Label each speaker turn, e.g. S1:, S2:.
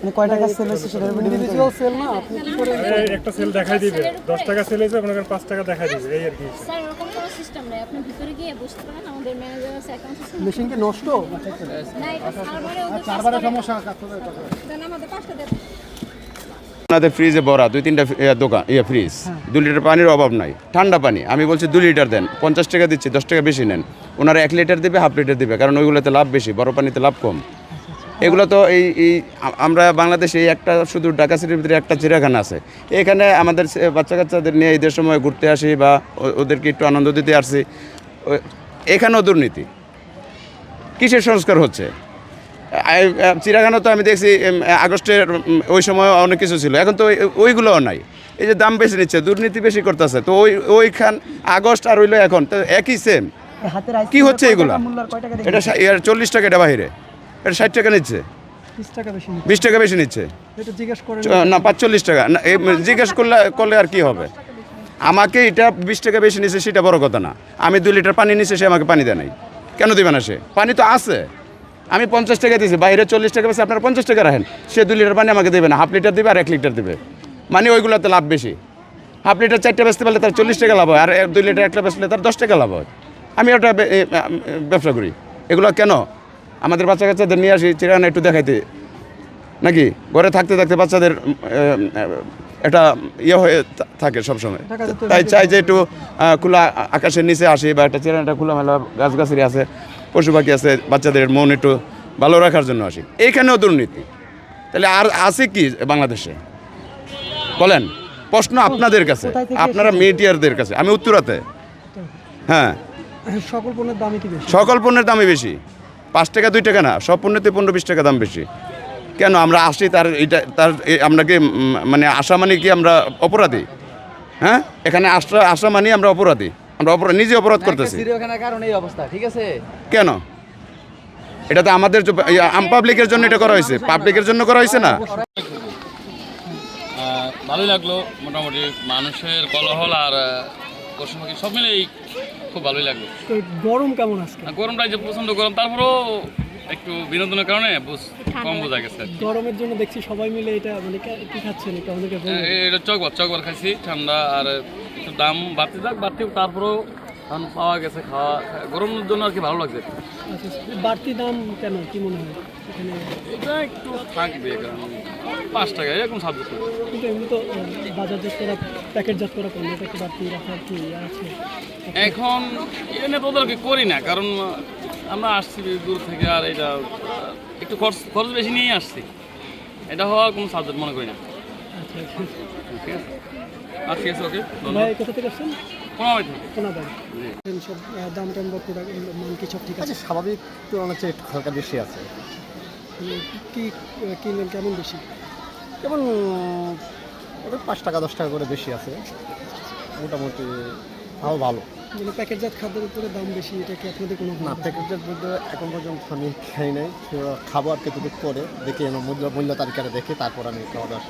S1: মানে কয় টাকা সেল হচ্ছে সেটার উপর ইন্ডিভিজুয়াল সেল না আপনি কি করে
S2: একটা সেল দেখাই দিবে। দশ টাকা সেল হয়েছে মনে করেন টাকা দেখাই দিবে এই আর কি
S3: স্যার ওরকম কোনো সিস্টেম নেই। আপনি ভিতরে গিয়ে বসতে পারেন আমাদের ম্যানেজার আছে অ্যাকাউন্ট আছে।
S1: মেশিন কি নষ্ট?
S3: না এটা সার্ভারে ওদের
S4: চারবারের সমস্যা
S3: দেন আমাদের পাঁচটা দেন।
S5: আপনাদের ফ্রিজে ভরা দুই তিনটা ইয়া দোকান ইয়ে ফ্রিজ দু লিটার পানির অভাব নাই ঠান্ডা পানি। আমি বলছি দু লিটার দেন পঞ্চাশ টাকা দিচ্ছি দশ টাকা বেশি নেন। ওনারা এক লিটার দেবে হাফ লিটার দেবে কারণ ওইগুলোতে লাভ বেশি বড় পানিতে লাভ কম। এগুলো তো এই এই আমরা বাংলাদেশে এই একটা শুধু ঢাকা সিটির ভিতরে একটা চিড়িয়াখানা আছে। এখানে আমাদের বাচ্চা কাচ্চাদের নিয়ে ঈদের সময় ঘুরতে আসি বা ওদেরকে একটু আনন্দ দিতে আসছি ও- এখানেও দুর্নীতি। কিসের সংস্কার হচ্ছে? চিড়িয়াখানা তো আমি দেখছি আগস্টের ওই সময় অনেক কিছু ছিল। এখন তো ওই- ওইগুলোও নাই। এই যে দাম বেশি নিচ্ছে দুর্নীতি বেশি করতেছে তো ওই ওইখান আগস্ট আর হইল এখন তো একই সেম কি হচ্ছে এগুলা? এটা চল্লিশ টাকা এটা বাহিরে। এটা ষাট টাকা নিচ্ছে।
S1: টাকা বিশ
S5: টাকা বেশি নিচ্ছে। না পাঁচচল্লিশ টাকা। না জিজ্ঞেস করলে করলে আর কি হবে? আমাকে এটা বিশ টাকা বেশি নিচ্ছে সেটা বড় কথা না। আমি দুই লিটার পানি নিচ্ছে সে আমাকে পানি দেয় নাই। কেন দিবে না সে? পানি তো আছে। আমি পঞ্চাশ টাকা দিয়েছি বাইরে চল্লিশ টাকা বেশি আপনারা পঞ্চাশ টাকা রাখেন। সে দুই লিটার পানি আমাকে দেবে না। হাফ লিটার দেবে আর এক লিটার দেবে। মানে ওইগুলোতে লাভ বেশি। হাফ লিটার চারটে বেচতে পারলে তার চল্লিশ টাকা লাভ হয় আর এক- দুই লিটার একটা বেচলে তার দশ টাকা লাভ হয়। আমি ওটা ব্যবসা করি। এগুলো কেন? আমাদের বাচ্চা কাচ্চাদের নিয়ে আসি চিড়ানা একটু দেখাইতে। নাকি? ঘরে থাকতে থাকতে বাচ্চাদের একটা ইয়ে হয়ে থাকে সবসময়। তাই চাই যে একটু খোলা আকাশের নিচে আসি বা একটা চেরাটা খোলামেলা গাছগাছালি আছে পশু পাখি আছে বাচ্চাদের মন একটু ভালো রাখার জন্য আসি। এইখানেও দুর্নীতি। তাহলে আর আছে কি বাংলাদেশে? বলেন প্রশ্ন আপনাদের কাছে আপনারা মিডিয়ারদের কাছে। আমি উত্তরাতে। হ্যাঁ।
S1: সকল পণ্যের দামই বেশি?
S5: সকল পণ্যের দামই বেশি। পাঁচ টাকা দুই টাকা না সব পণ্যতে পনেরো বিশ টাকা দাম বেশি। কেন? আমরা আসি তার এটা তার আমরা কি মানে আসা মানে কি আমরা অপরাধী? হ্যাঁ? এখানে আসা আসা মানে আমরা অপরাধী। আমরা অপরাধ নিজে অপরাধ করতেছি।
S4: চিড়িয়াখানার এই অবস্থা ঠিক আছে?
S5: কেন? এটা তো আমাদের পাবলিকের জন্য এটা করা হয়েছে। পাবলিকের জন্য করা হয়েছে না?
S6: ভালোই লাগল। মোটামুটি মানুষের কলহল আর পশু পাখি সব মিলেই খুব ভালোই লাগল।
S1: তো গরম কেমন আজকে?
S6: গরমটা যে পছন্দ গরম তারপরেও একটু বিনোদনের কারণে বুঝ- কম বোঝা গেছে
S1: গরমের জন্য দেখছি সবাই মিলে এটা মানে কি খাচ্ছেন এটা আমাদেরকে
S6: এটা চকবার চকবার খাইছি ঠান্ডা আর একটু দাম বাড়তে যাক বাড়তে তারপরেও এখন পাওয়া গেছে খাওয়া গরমের জন্য আর কি ভালো লাগছে।
S1: আচ্ছা, বাড়তি দাম কেন কি মনে হয়?
S6: এটা একটু থাকবে কারণ পাঁচ টাকা এরকম সাবজেক্ট
S1: কিন্তু এমনি তো বাজারজাত করা প্যাকেটজাত করা এটা একটু বাড়তি রাখার কি ইয়ে আছে?
S6: এখন এটা নিয়ে তোদেরকে করি না কারণ আমরা আসছি দূর থেকে আর এটা একটু খরচ খরচ বেশি নিয়েই আসছি। এটা হওয়ার কোনো সাবজেক্ট মনে করি না।
S1: আচ্ছা আচ্ছা।
S6: ঠিক আছে। আছে ওকে
S1: ভাই কোথা থেকে আসছেন? সব দাম টাম বা প্রোডাক্ট মান কি সব ঠিক আছে?
S4: আচ্ছা স্বাভাবিক তুলনার চেয়ে একটু হালকা বেশি আছে।
S1: কি কিনলেন কেমন বেশি?
S4: যেমন ওটা পাঁচ টাকা দশ টাকা করে বেশি আছে। মোটামুটি তাও ভালো।
S1: মানে প্যাকেটজাত খাদ্যের উপরে দাম বেশি এটা কি আপনাদের কোনো
S4: না প্যাকেটের মধ্যে এখন পর্যন্ত আমি খাই নাই। খাব আর কিছু পরে দেখি আমার মূল্য মূল্য তালিকাটা দেখে তারপর আমি খাওয়া দাওয়া